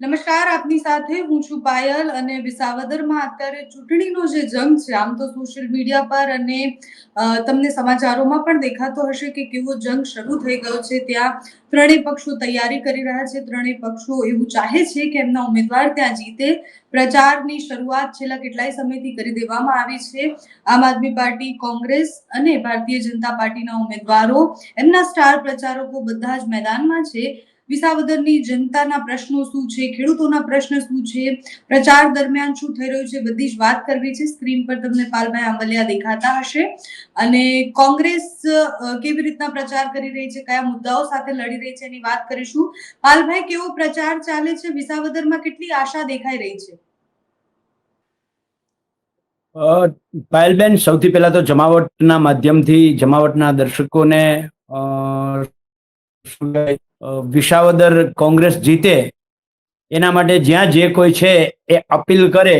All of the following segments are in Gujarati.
નમસ્કાર, આપની સાથે હું છું પાયલ અને વિસાવદરમાં અત્યારે ચૂંટણીનો જે જંગ છે, આમ તો સોશિયલ મીડિયા પર અને તમને સમાચારોમાં પણ દેખાતો હશે કે કેવો જંગ શરૂ થઈ ગયો છે. ત્યાં ત્રણેય પક્ષો તૈયારી કરી રહ્યા છે. ત્રણેય પક્ષો એવું ચાહે છે કે એમના ઉમેદવાર ત્યાં જીતે. પ્રચારની શરૂઆત છેલ્લા કેટલાય સમયથી કરી દેવામાં આવી છે. આમ આદમી પાર્ટી, કોંગ્રેસ અને ભારતીય જનતા પાર્ટીના ઉમેદવારો, એમના સ્ટાર પ્રચારકો બધા જ મેદાનમાં છે. વિસાવદરની જનતાના પ્રશ્નો શું છે? ખેડૂતોના પ્રશ્ન શું છે? પ્રચાર દરમિયાન શું થઈ રહ્યું છે? બધી જ વાત કરવી છે. સ્ક્રીન પર તમને પાલભાઈ આંબલિયા દેખાતા હશે. અને કોંગ્રેસ કેવી રીતના પ્રચાર કરી રહી છે? કયા મુદ્દાઓ સાથે લડી રહી છે એની વાત કરીશું. પાલભાઈ, કેવો પ્રચાર ચાલે છે? વિસાવદરમાં કેટલી આશા દેખાઈ રહી છે? પાયલબેન, સૌથી પહેલા તો જમાવટના માધ્યમથી જમાવટના દર્શકોને વિસાવદર કોંગ્રેસ જીતે, એના માટે જ્યાં જે કોઈ છે એ અપીલ કરે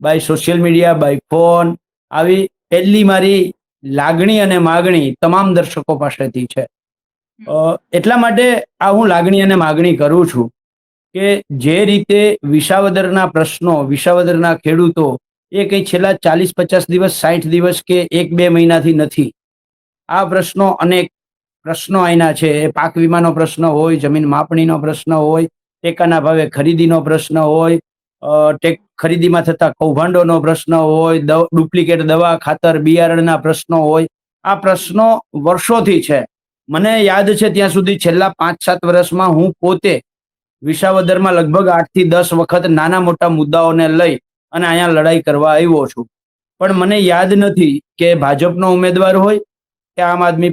by social media by phone આવી પહેલી મારી લાગણી અને માગણી તમામ દર્શકો પાસેથી છે. એટલા માટે આ હું લાગણી અને માગણી કરું છું કે જે રીતે વિસાવદરના પ્રશ્નો, વિસાવદરના ખેડૂતો એ કંઈ છેલ્લા ચાલીસ પચાસ દિવસ સાઠ દિવસ કે એક બે મહિનાથી નથી, આ પ્રશ્નો અનેક પ્રશ્નો આયના છે. એ પાક વીમાનો પ્રશ્ન હોય, જમીન માપણીનો પ્રશ્ન હોય, ટેકાના ભાવે ખરીદીનો પ્રશ્ન હોય ટેક, ખરીદીમાં થતા કૌભાંડોનો પ્રશ્ન હોય ડુપ્લિકેટ દવા, ખાતર, બિયારણના પ્રશ્નો હોય. આ પ્રશ્નો વર્ષોથી છે. મને યાદ છે ત્યાં સુધી છેલ્લા પાંચ સાત વર્ષમાં હું પોતે વિસાવદરમાં લગભગ આઠથી દસ વખત નાના મોટા મુદ્દાઓને લઈ અને અહીંયા લડાઈ કરવા આવ્યો છું. પણ મને યાદ નથી કે ભાજપનો ઉમેદવાર હોય કે આમ આદમી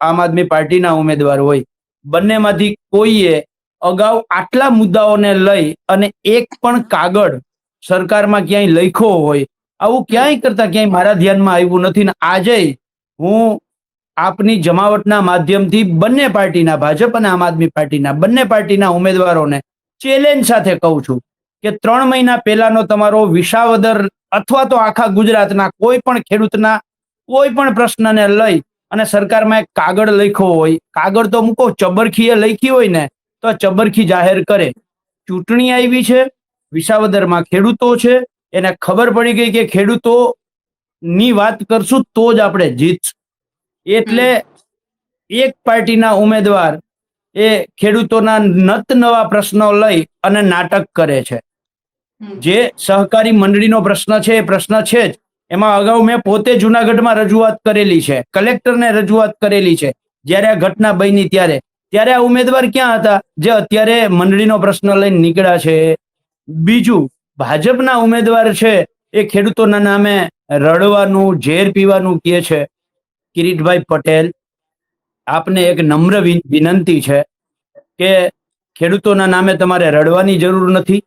આમ આદમી પાર્ટીના ઉમેદવાર હોય. બંનેમાંથી કોઈએ અગાઉ આટલા મુદ્દાઓને લઈ અને એક પણ કાગળ સરકારમાં ક્યાંય લખ્યો હોય, આવું ક્યાંય કરતા ક્યાંય મારા ધ્યાનમાં આવ્યું નથી ને આજે હું આપની જમાવટના માધ્યમથી બંને પાર્ટીના ભાજપ અને આમ આદમી પાર્ટીના બંને પાર્ટીના ઉમેદવારોને ચેલેન્જ સાથે કહું છું કે ત્રણ મહિના પહેલાનો તમારો વિસાવદર અથવા તો આખા ગુજરાતના કોઈ પણ ખેડૂતના કોઈ પણ પ્રશ્નને લઈ અને સરકારમાં એક કાગળ લખ્યો હોય કાગળ તો મૂકો ચબરખીએ લખી હોય ને તો ચબરખી જાહેર કરે. ચૂંટણી આવી છે વિસાવદરમાં ખેડૂતો છે એને ખબર પડી ગઈ કે ખેડૂતો ની વાત કરશું તો જ આપણે જીતશું. એટલે એક પાર્ટીના ઉમેદવાર એ ખેડૂતોના નત નવા પ્રશ્નો લઈ અને નાટક કરે છે. જે સહકારી મંડળીનો પ્રશ્ન છે એ પ્રશ્ન છે જ. એમાં અગાઉ મેં પોતે જુનાગઢમાં રજૂઆત કરેલી છે. કલેક્ટરને રજૂઆત કરેલી છે. જ્યારે આ ઘટના બની ત્યારે. ત્યારે આ ઉમેદવાર ક્યાં હતા? જે અત્યારે મંડળીનો પ્રશ્ન લઈને નીકળ્યા છે. બીજું, ભાજપના ઉમેદવાર છે એ ખેડૂતોના નામે રડવાનું, ઝેર પીવાનું કહે છે. કિરીટભાઈ પટેલ, આપને એક નમ્ર વિનંતી છે કે ખેડૂતોના નામે તમારે રડવાની જરૂર નથી.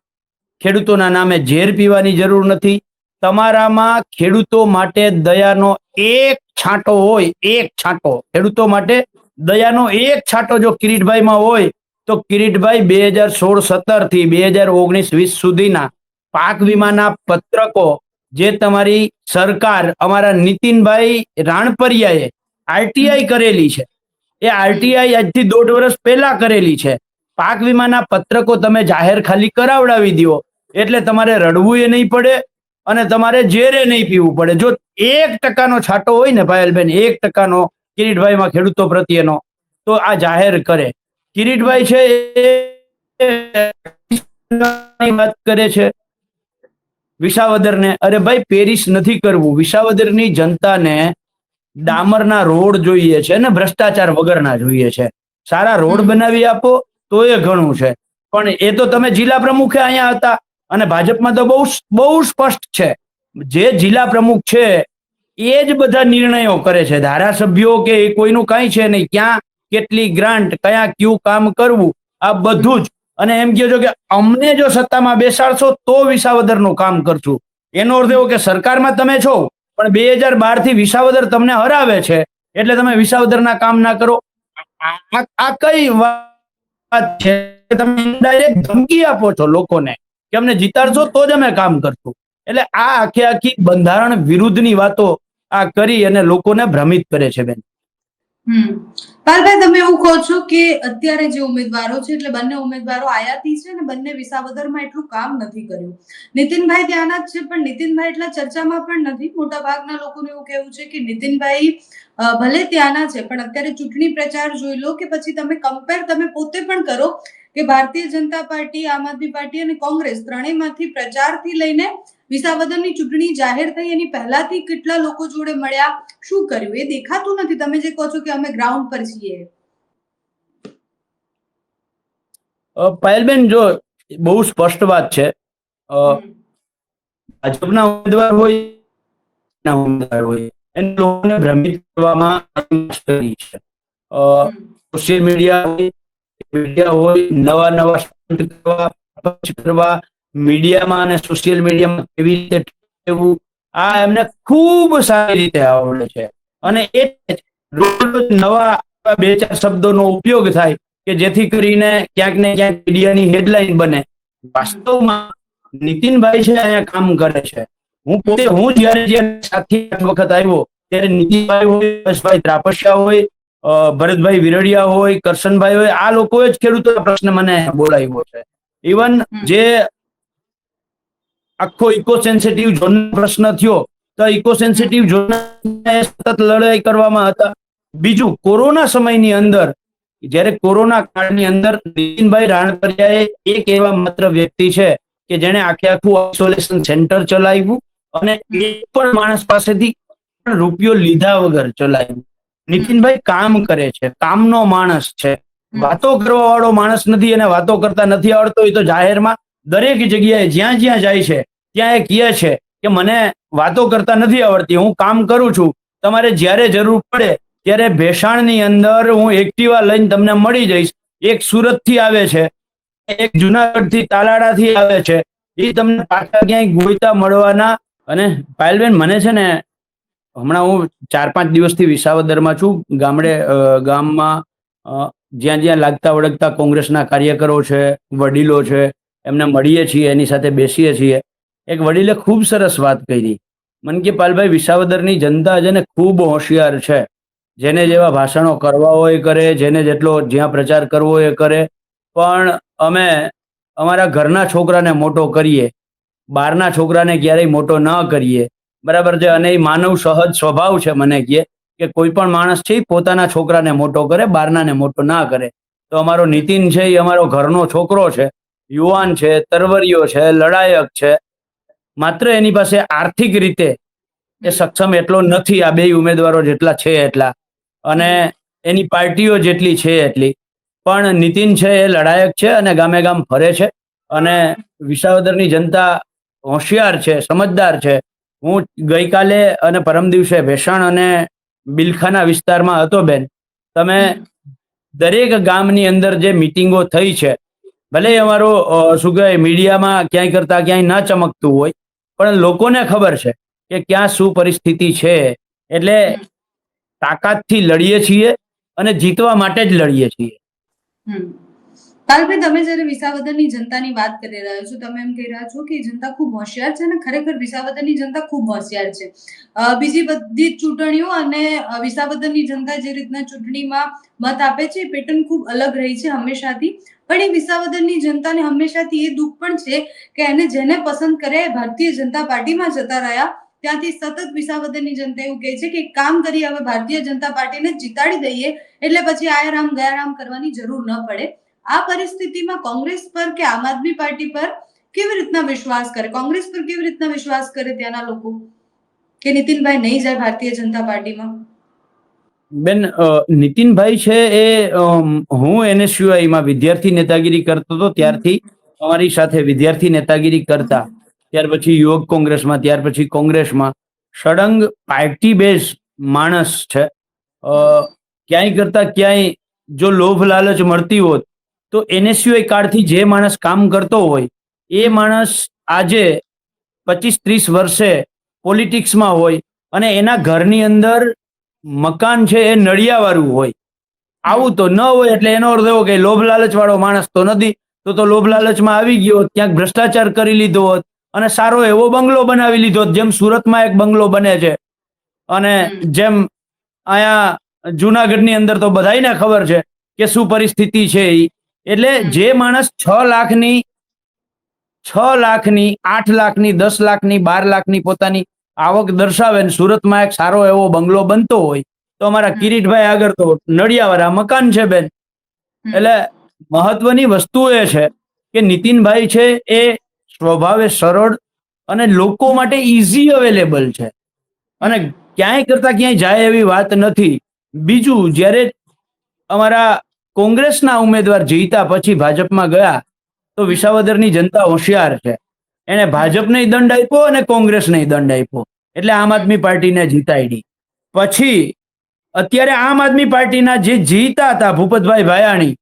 ખેડૂતોના નામે ઝેર પીવાની જરૂર નથી. તમારામાં ખેડૂતો માટે દયાનો એક છાંટો હોય, એક છાંટો. ખેડૂતો માટે દયાનો એક છાંટો જો કિરીટભાઈમાં હોય, તો કિરીટભાઈ બે હજાર સોળ સત્તરથી બે હજાર ઓગણીસ વીસ સુધીના પાક વીમાના પત્રકો જે તમારી સરકાર અમારા નીતિનભાઈ રાણપરિયાએ આરટીઆઈ કરેલી છે. એ આરટીઆઈ આજથી દોઢ વર્ષ પહેલા કરેલી છે. પાક વીમાના પત્રકો તમે જાહેર ખાલી કરાવડાવી દો એટલે તમારે રડવું એ નહીં પડે અને તમારે ઝેરે નહીં પીવું પડે. જો એક ટકાનો છાંટો હોય ને પાયલબેન એક ટકાનો કિરીટભાઈમાં ખેડૂતો પ્રત્યેનો તો આ જાહેર કરે. કિરીટભાઈ છે એ વાત કરે છે વિસાવદરને અરે ભાઈ પેરિસ નથી કરવું. વિસાવદરની જનતાને ડામરના રોડ જોઈએ છે અને ભ્રષ્ટાચાર વગરના જોઈએ છે. સારા રોડ બનાવી આપો તો એ ઘણું છે. પણ એ તો તમે જિલ્લા પ્રમુખે અહીંયા હતા. અને ભાજપમાં તો બહુ બહુ સ્પષ્ટ છે. જે જિલ્લા પ્રમુખ છે, એ જ બધા નિર્ણયો કરે છે. ધારાસભ્યો કે એ કોઈનું કાંઈ છે નહીં. ક્યાં કેટલી ગ્રાન્ટ, કયા ક્યુ કામ કરવું, આ બધું જ. અને એમ કહેજો કે અમને જો સત્તામાં બેસાડશો તો વિસાવદરનું કામ કરશું. એનો અર્થ એવો કે સરકારમાં તમે છો, પણ બે હજાર બારથી વિસાવદર તમને હરાવે છે. એટલે તમે વિસાવદરના કામ ના કરો. આ- કઈ વાત છે? તમે ડાયરેક્ટ ધમકી આપો છો લોકોને. કે અમને જીતાડશો તો જ અમે કામ કરશું. એટલે આ આખી આખી બંધારણ વિરુદ્ધની વાતો આ કરી અને લોકોને ભ્રમિત કરે છે બેન. પાલભાઈ, તમે એવું કહો છો કે અત્યારે જે ઉમેદવારો છે, એટલે બંને ઉમેદવારો આયાતી છે અને બંને વિસાવદરમાં એટલું કામ નથી કર્યું. નીતિનભાઈ ત્યાંના જ છે, પણ નીતિનભાઈ એટલા ચર્ચામાં પણ નથી. મોટા ભાગના લોકોનું એવું કહેવું છે કે નીતિનભાઈ ભલે ત્યાંના છે, પણ અત્યારે ચૂંટણી પ્રચાર જોઈ લો કે પછી તમે કમ્પેર તમે પોતે પણ કરો કે ભારતીય જનતા પાર્ટી આમ આદમી પાર્ટી અને કોંગ્રેસ ત્રણેયમાંથી પ્રચારથી લઈને વિસાવદનની ચૂંટણી જાહેર થઈ એની પહેલાથી કેટલા લોકો જોડે મળ્યા? શું કર્યું? એ દેખાતું નથી. તમે જે કહો છો કે અમે ગ્રાઉન્ડ પર છીએ. પાયલબેન જો બહુ સ્પષ્ટ વાત છે. ભાજપના ઉમેદવાર હોય ના ઉમેદવાર હોય એને લોકોને ભ્રમિત કરવામાં છે. સોશિયલ મીડિયા મીડિયા હોય, નવા નવા કરવા કરવા મીડિયામાં અને સોશિયલ મીડિયામાં કેવી રીતે રહેવું, આ એમને ખૂબ સારી રીતે આવડે છે. અને એ રોજ નવા બે ચાર શબ્દોનો ઉપયોગ થાય કે જેથી કરીને ક્યાંક ને ક્યાંક મીડિયાની હેડલાઇન બને. વાસ્તવમાં નીતિનભાઈ છે અહીંયા કામ કરે છે. હું પોતે, હું જ્યારે જ્યારે સાથી વખત આવ્યો, ત્યારે નીતિનભાઈ હોય યશભાઈ ત્રાપસિયા હોય ભરતભાઈ વિરડિયા હોય કરશનભાઈ હોય આ લોકોએ જ ખેડૂતો પ્રશ્ન મને બોલાવ્યો છે. ઇવન જે આખો ઇકો સેન્સિટિવ ઝોન પ્રશ્ન થયો તો ઇકો સેન્સિટિવ ઝોન સતત લડાઈ કરવામાં હતા. બીજું કોરોના સમયની અંદર જ્યારે કોરોના કાળની અંદર નીતિનભાઈ રાણકરિયાએ એક એવા માત્ર વ્યક્તિ છે કે જેણે આખે આખું આઇસોલેશન સેન્ટર ચલાવ્યું અને એક પણ માણસ પાસેથી રૂપિયો લીધા વગર ચલાવ્યું. નીતિનભાઈ કામ કરે છે કામનો માણસ છે. વાતો કરવા વાળો માણસ નથી અને વાતો કરતા નથી આવડતો એ તો જાહેરમાં દરેક જગ્યાએ જ્યાં જ્યાં જાય છે ત્યાં એ કહે છે કે મને વાતો કરતા નથી આવડતી હું કામ કરું છું. તમારે જ્યારે જરૂર પડે ત્યારે ભેસાણની અંદર હું એક્ટિવા લઈને તમને મળી જઈશ. એક સુરતથી આવે છે એક જુનાગઢથી તાલાડાથી આવે છે. એ તમને પાછા ક્યાંય ગોઈતા મળવાના અને પાયલબેન મને છે ને હમણાં હું ચાર પાંચ દિવસથી વિસાવદરમાં છું. ગામડે ગામમાં જ્યાં જ્યાં લાગતા વળગતા કોંગ્રેસના કાર્યકરો છે, વડીલો છે, એમને મળીએ છીએ, એની સાથે બેસીએ છીએ. એક વડીલે ખૂબ સરસ વાત કરી. મન કે પાલભાઈ, વિસાવદરની જનતા છે ને ખૂબ હોશિયાર છે. જેને જેવા ભાષણો કરવા હોય કરે, જેને જેટલો જ્યાં પ્રચાર કરવો એ કરે. પણ અમે અમારા ઘરના છોકરાને મોટો કરીએ. બહારના છોકરાને ક્યારેય મોટો ન કરીએ. બરાબર છે? અને એ માનવ સહજ સ્વભાવ છે મને કહે કે કોઈ પણ માણસ છે પોતાના છોકરાને મોટો કરે બહારનાને મોટો ના કરે. તો અમારો નીતિન છે એ અમારો ઘરનો છોકરો છે, યુવાન છે તરવરિયો છે, લડાયક છે. માત્ર એની પાસે આર્થિક રીતે એ સક્ષમ એટલો નથી, આ બે ઉમેદવારો જેટલા છે એટલા. અને એની પાર્ટીઓ જેટલી છે એટલી. પણ નીતિન છે એ લડાયક છે અને ગામે ગામ ફરે છે. અને વિસાવદરની જનતા હોશિયાર છે, સમજદાર છે. હું ગઈકાલે અને પરમ દિવસે ભેસાણ અને બિલખાના વિસ્તારમાં હતો બેન. તમે દરેક ગામની અંદર જે મિટિંગો થઈ છે, ભલે અમારો શું કહેવાય, મીડિયામાં ક્યાંય કરતા ક્યાંય ના ચમકતું હોય, પણ લોકોને ખબર છે કે ક્યાં શું પરિસ્થિતિ છે. એટલે તાકાતથી લડીએ છીએ અને જીતવા માટે જ લડીએ છીએ. હમ. પાલભાઈ તમે જ્યારે વિસાવદરની જનતાની વાત કરી રહ્યા છો, તમે એમ કહી રહ્યા છો કે જનતા ખૂબ હોશિયાર છે અને ખરેખર વિસાવદરની જનતા ખૂબ હોશિયાર છે. બીજી બધી ચૂંટણીઓ અને વિસાવદરની જનતા જે રીતના ચૂંટણીમાં મત આપે છે પેટર્ન ખૂબ અલગ રહી છે હંમેશાથી. પણ એ વિસાવદરની જનતાને હંમેશાથી એ દુઃખ પણ છે કે એને જેને પસંદ કરે એ ભારતીય જનતા પાર્ટીમાં જતા રહ્યા. ત્યાંથી સતત વિસાવદરની જનતા એવું કહે છે કે કામ કરી હવે ભારતીય જનતા પાર્ટીને જીતાડી દઈએ, એટલે પછી આયારામ ગયારામ કરવાની જરૂર ન પડે. આ પરિસ્થિતિમાં કોંગ્રેસ પર કે આમ આદમી પાર્ટી પર કેવી રીતના વિશ્વાસ કરે? કોંગ્રેસ પર કેવી રીતના વિશ્વાસ કરે ત્યાંના લોકો? કે નીતિનભાઈ નહીં જાય ભારતીય જનતા પાર્ટીમાં? બેન નીતિનભાઈ છે એ હું એનએસયુઆઈમાં વિદ્યાર્થી નેતાગીરી કરતો હતો ત્યારથી. અમારી સાથે વિદ્યાર્થી નેતાગીરી કરતા. ત્યાર પછી યુવક કોંગ્રેસમાં, ત્યાર પછી કોંગ્રેસમાં. સળંગ પાર્ટી બેઝ માણસ છે. ક્યાંય કરતા ક્યાંય જો લોભ લાલચ મળતી હોત તો એનએસયુઆઈ કાર્ડથી જે માણસ કામ કરતો હોય એ માણસ આજે પચીસ ત્રીસ વર્ષે પોલિટિક્સમાં હોય અને એના ઘરની અંદર મકાન છે એ નળિયાવાળું હોય. આવું તો ન હોય એટલે એનો અર્થ એવો કે લોભ લાલચ વાળો માણસ તો નથી તો તો લોભ લાલચમાં આવી ગયો હોત, ક્યાંક ભ્રષ્ટાચાર કરી લીધો હોત અને સારો એવો બંગલો બનાવી લીધો જેમ સુરતમાં એક બંગલો બને છે. અને જેમ અહીંયા જુનાગઢની અંદર તો બધાને ખબર છે કે શું પરિસ્થિતિ છે ઈ. એટલે જે માણસ છ લાખની છ લાખની આઠ લાખની દસ લાખની બાર લાખની પોતાની આવક દર્શાવે ને સુરતમાં એક સારો એવો બંગલો બનતો હોય તો અમારા કિરીટભાઈ આગળ તો નડિયાવાળા મકાન છે બેન. એટલે મહત્વની વસ્તુ એ છે કે નીતિનભાઈ છે એ સ્વભાવે સરળ અને લોકો માટે ઇઝી અવેલેબલ છે. અને ક્યાંય કરતા ક્યાંય જાય એવી વાત નથી. બીજું જ્યારે અમારા કોંગ્રેસના ઉમેદવાર જીતા પછી ભાજપમાં ગયા, તો વિસાવદરની જનતા હોશિયાર છે. એને ભાજપને દંડ આપ્યો અને કોંગ્રેસને દંડ આપ્યો. એટલે આમ આદમી પાર્ટીને જીતાડી પછી અત્યારે આમ આદમી પાર્ટીના જે જીતા હતા ભૂપતભાઈ ભાયાણી,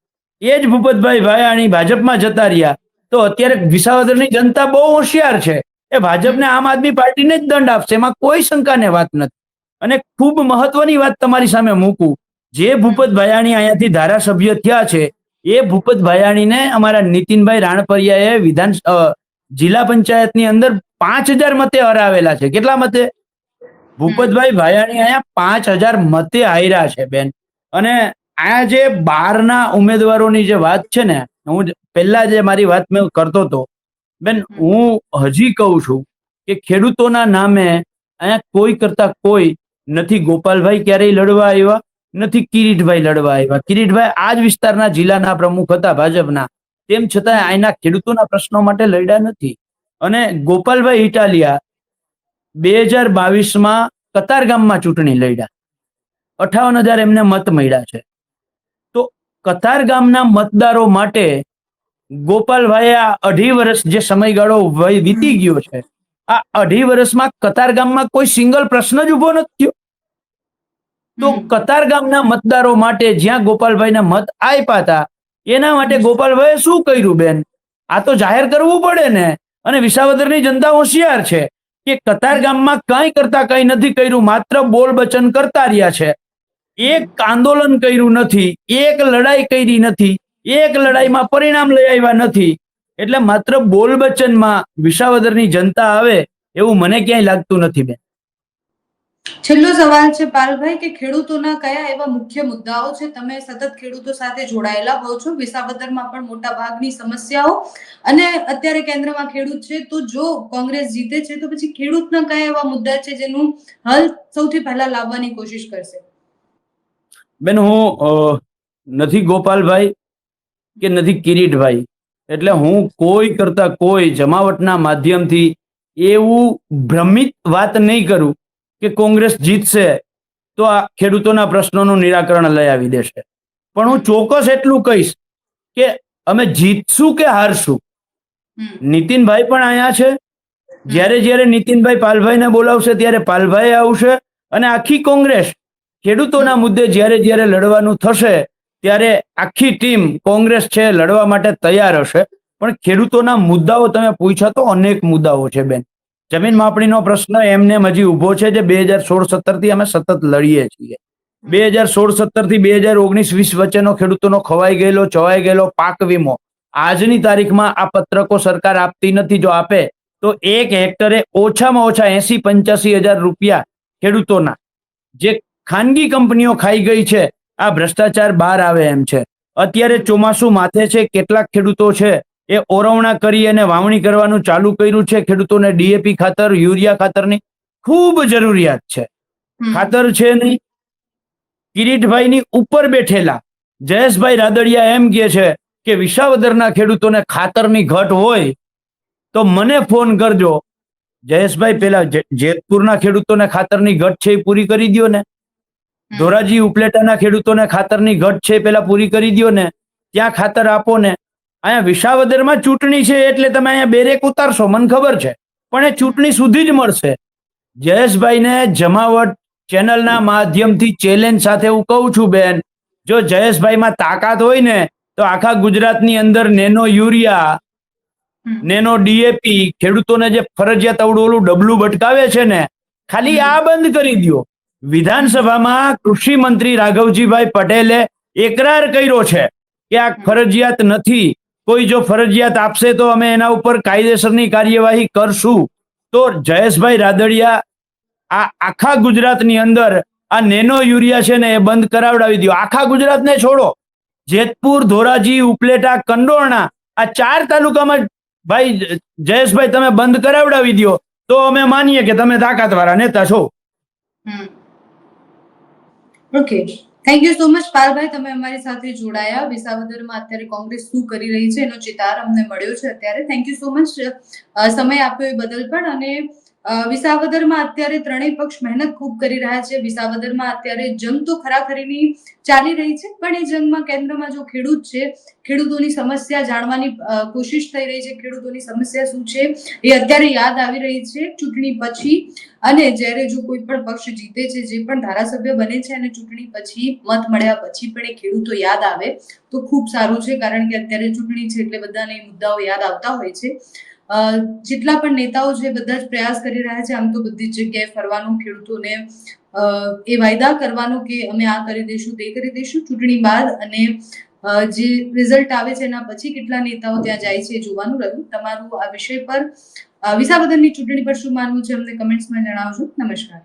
એ જ ભૂપતભાઈ ભાયાણી ભાજપમાં જતા રહ્યા. તો અત્યારે વિસાવદરની જનતા બહુ હોશિયાર છે એ ભાજપને આમ આદમી પાર્ટીને જ દંડ આપશે. એમાં કોઈ શંકાને વાત નથી. અને ખૂબ મહત્વની વાત તમારી સામે મૂકું. જે ભૂપત ભાયાણી અહીંયાથી ધારાસભ્ય થયા છે, એ ભૂપત ભાયાણીને અમારા નીતિનભાઈ રાણપરિયાએ વિધાન જિલ્લા પંચાયતની અંદર પાંચ હજાર મતે હરાવેલા છે. કેટલા મતે? ભૂપતભાઈ ભાયાણી અહીંયા પાંચ હજાર મતે હાર્યા છે, બેન. અને આ જે બારના ઉમેદવારોની જે વાત છે ને, હું પહેલા જે મારી વાત મેં કરતો હતો, બેન, હું હજી કહું છું કે ખેડૂતોના નામે અહીંયા કોઈ કરતા કોઈ નથી. ગોપાલભાઈ ક્યારેય લડવા આવ્યા નથી કિરીટભાઈ લડવા આવ્યા. કિરીટભાઈ આ જ વિસ્તારના જિલ્લાના પ્રમુખ હતા ભાજપના. તેમ છતાં અહીંના ખેડૂતોના પ્રશ્નો માટે લડ્યા નથી. અને ગોપાલભાઈ ઇટાલિયા બે હજાર બાવીસમાં કતારગામમાં ચૂંટણી લડ્યા. અઠાવન હજાર એમને મત મળ્યા છે. તો કતારગામના મતદારો માટે ગોપાલભાઈ આ અઢી વર્ષ જે સમયગાળો વીતી ગયો છે, આ અઢી વર્ષમાં કતારગામમાં કોઈ સિંગલ પ્રશ્ન જ ઊભો નથી થયો. તો કતાર ગામના મતદારો માટે જ્યાં ગોપાલભાઈને મત આપ્યા હતા એના માટે ગોપાલભાઈએ શું કર્યું બેન? આ તો જાહેર કરવું પડે ને. અને વિસાવદરની જનતા હોશિયાર છે કે કતાર ગામમાં કંઈ કરતા કંઈ નથી કર્યું માત્ર બોલ બચન કરતા રહ્યા છે. એક આંદોલન કર્યું નથી એક લડાઈ કરી નથી એક લડાઈમાં પરિણામ લઈ આવ્યા નથી. એટલે માત્ર બોલ બચનમાં વિસાવદરની જનતા આવે એવું મને ક્યાંય લાગતું નથી બેન. છેલ્લો સવાલ છે પાલભાઈ કે ખેડૂતોના કયા એવા મુખ્ય મુદ્દાઓ છે? તમે સતત ખેડૂતો સાથે જોડાયેલા હો છો, વિસાવદરમાં પણ મોટા ભાગની સમસ્યાઓ. અને અત્યારે કેન્દ્રમાં ખેડૂત છે, તો જો કોંગ્રેસ જીતે છે, તો પછી ખેડૂતના કયા એવા મુદ્દા છે, જેનું હલ સૌથી પહેલા લાવવાની કોશિશ કરશે? બેન, હું નથી ગોપાલભાઈ કે નથી કિરીટભાઈ. એટલે હું કોઈ કરતા કોઈ જમાવટના માધ્યમથી એવું ભ્રમિત વાત નહીં કરું. કે કોંગ્રેસ જીતશે તો આ ખેડૂતોના પ્રશ્નોનું નિરાકરણ લઈ આવી દેશે. પણ હું ચોક્કસ એટલું કહીશ કે અમે જીતશું કે હારશું. નીતિનભાઈ પણ અહીંયા છે. જ્યારે જ્યારે નીતિનભાઈ પાલભાઈને બોલાવશે ત્યારે પાલભાઈ આવશે અને આખી કોંગ્રેસ ખેડૂતોના મુદ્દે જ્યારે જ્યારે લડવાનું થશે ત્યારે આખી ટીમ કોંગ્રેસ છે લડવા માટે તૈયાર હશે. પણ ખેડૂતોના મુદ્દાઓ તમે પૂછ્યા તો અનેક મુદ્દાઓ છે બેન. જમીન માપણીનો પ્રશ્ન એમને હજી ઊભો છે જે બે હજાર સોળ સત્તરથી અમે સતત લડીએ છીએ. બે હજાર સોળ સત્તરથી બે હજાર ઓગણીસ વીસ વચ્ચેનો ખેડૂતોનો ખવાઈ ગયેલો, ચવાઈ ગયેલો પાક વીમો. આજની તારીખમાં આ પત્રકો સરકાર આપતી નથી, જો આપે, તો એક હેક્ટરે ઓછામાં ઓછા એસી પંચ્યાસી હજાર રૂપિયા ખેડૂતોના. જે ખાનગી કંપનીઓ ખાઈ ગઈ છે, આ ભ્રષ્ટાચાર બહાર આવે એમ છે. અત્યારે ચોમાસું માથે છે, કેટલાક ખેડૂતો છે એ ઓરવણા કરી અને વાવણી કરવાનું ચાલુ કર્યું છે ખેડૂતોને ડીએપી ખાતર યુરિયા ખાતરની ખૂબ જરૂરિયાત છે. ખાતર છે નહીં. કિરીટભાઈની ઉપર બેઠેલા જયેશભાઈ રાદડિયા એમ કહે છે કે વિસાવદરના ખેડૂતોને ખાતરની ઘટ હોય તો મને ફોન કરજો. જયેશભાઈ પેલા જેતપુરના ખેડૂતોને ખાતરની ઘટ છે એ પૂરી કરી દ્યો ને. ધોરાજી ઉપલેટાના ખેડૂતોને ખાતરની ઘટ છે પેલા પૂરી કરી દ્યો ને. ત્યાં ખાતર આપો ને. અહીંયા વિસાવદરમાં ચૂંટણી છે એટલે તમે અહીંયા બેરેક ઉતારશો મને ખબર છે. પણ એ ચૂંટણી સુધી જ મળશે. જયેશભાઈને જમાવટ ચેનલના માધ્યમથી ચેલેન્જ સાથે હું કહું છું બેન જો જયેશભાઈમાં તાકાત હોય ને તો આખા ગુજરાતની અંદર નેનો યુરિયા નેનો ડીએપી ખેડૂતોને જે ફરજિયાત અવડું ઓલું ડબલું ભટકાવે છે ને ખાલી આ બંધ કરી દ્યો. વિધાનસભામાં કૃષિ મંત્રી રાઘવજીભાઈ પટેલે એકરાર કર્યો છે કે આ ફરજિયાત નથી. કોઈ જો ફરજિયાત આપશે તો અમે એના ઉપર કાયદેસરની કાર્યવાહી કરશું. તો જયેશભાઈ રાદડિયા, આ આખા ગુજરાતની અંદર આ નેનો યુરિયા છે ને એ બંધ કરાવડાવી દો આખા ગુજરાતને છોડો. જેતપુર, ધોરાજી, ઉપલેટા, કંડોરણા, આ ચાર તાલુકામાં ભાઈ જયેશભાઈ તમે બંધ કરાવડાવી દો તો અમે માનીએ કે તમે તાકાતવાળા નેતા છો. Okay thank you so much Palbhai. તમે અમારી સાથે જોડાયા. વિસાવદરમાં અત્યારે કોંગ્રેસ શું કરી રહી છે, એનો ચિતાર અમને મળ્યો છે અત્યારે. થેન્ક યુ સો મચ સમય આપ્યો એ બદલ પણ. અને વિસાવદરમાં અત્યારે ત્રણેય પક્ષ મહેનત ખૂબ કરી રહ્યા છે. વિસાવદરમાં અત્યારે જંગ તો ખરાખરીની ચાલી રહી છે, પણ એ જંગમાં કેન્દ્રમાં જો ખેડૂત છે, ખેડૂતોની સમસ્યા જાણવાની કોશિશ થઈ રહી છે, ખેડૂતોની સમસ્યા શું છે એ અત્યારે યાદ આવી રહી છે ચૂંટણી પછી. અને જ્યારે જો કોઈ પણ પક્ષ જીતે છે, જે પણ ધારાસભ્ય બને છે અને ચૂંટણી પછી મત મળ્યા પછી પણ એ ખેડૂતો યાદ આવે, તો ખૂબ સારું છે, કારણ કે અત્યારે ચૂંટણી છે એટલે બધાને એ મુદ્દાઓ યાદ આવતા હોય છે. જેટલા પણ નેતાઓ છે બધા જ પ્રયાસ કરી રહ્યા છે, આમ તો બધી જ જગ્યાએ ફરવાનું, ખેડૂતોને એ વાયદા કરવાનો કે અમે આ કરી દઈશું, તે કરી દઈશું. ચૂંટણી બાદ અને જે રિઝલ્ટ આવે છે, એના પછી કેટલા નેતાઓ ત્યાં જાય છે જોવાનું રહ્યું. તમારું આ વિષય પર વિસાવદનની ચૂંટણી પર શું માનવું છે, અમને કમેન્ટ્સમાં જણાવજો. નમસ્કાર.